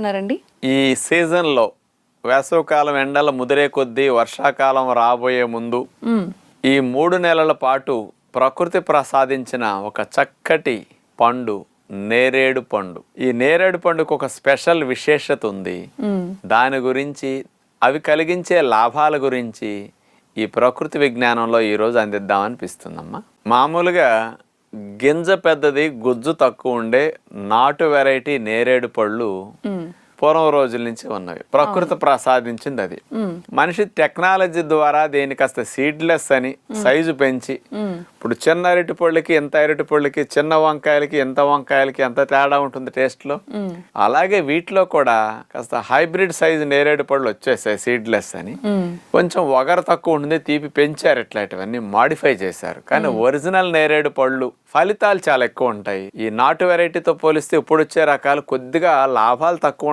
ఉన్నారండి ఈ సీజన్లో వేసవకాలం ఎండల ముదిరే కొద్దీ వర్షాకాలం రాబోయే ముందు. ఈ మూడు నెలల పాటు ప్రకృతి ప్రసాదించిన ఒక చక్కటి పండు నేరేడు పండు ఈ నేరేడు పండుకు ఒక స్పెషల్ విశేషత ఉంది. దాని గురించి అవి కలిగించే లాభాల గురించి ఈ ప్రకృతి విజ్ఞానంలో ఈరోజు అందిద్దామనిపిస్తుందమ్మా మామూలుగా గింజ పెద్దది గుజ్జు తక్కువ ఉండే నాటు వెరైటీ నేరేడు పళ్ళు పూర్వం రోజుల నుంచి ఉన్నవి ప్రకృతి ప్రసాదించింది అది. మనిషి టెక్నాలజీ ద్వారా దేని కాస్త సీడ్లెస్ అని సైజు పెంచి. ఇప్పుడు చిన్న అరటి పళ్ళకి ఎంత అరటి పళ్ళకి చిన్న వంకాయలకి ఎంత వంకాయలకి ఎంత తేడా ఉంటుంది టేస్ట్లో? మ్మ్. అలాగే వీటిలో కూడా కాస్త హైబ్రిడ్ సైజు నేరేడు పళ్ళు వచ్చేసాయి సీడ్లెస్ అని. కొంచెం వగరు తక్కువ ఉంటుంది తీపి పెంచారు ఇట్లాంటివన్నీ మాడిఫై చేశారు. కానీ ఒరిజినల్ నేరేడు పళ్ళు ఫలితాలు చాలా ఎక్కువ ఉంటాయి. ఈ నాటు వెరైటీతో పోలిస్తే ఇప్పుడు వచ్చే రకాలు కొద్దిగా లాభాలు తక్కువ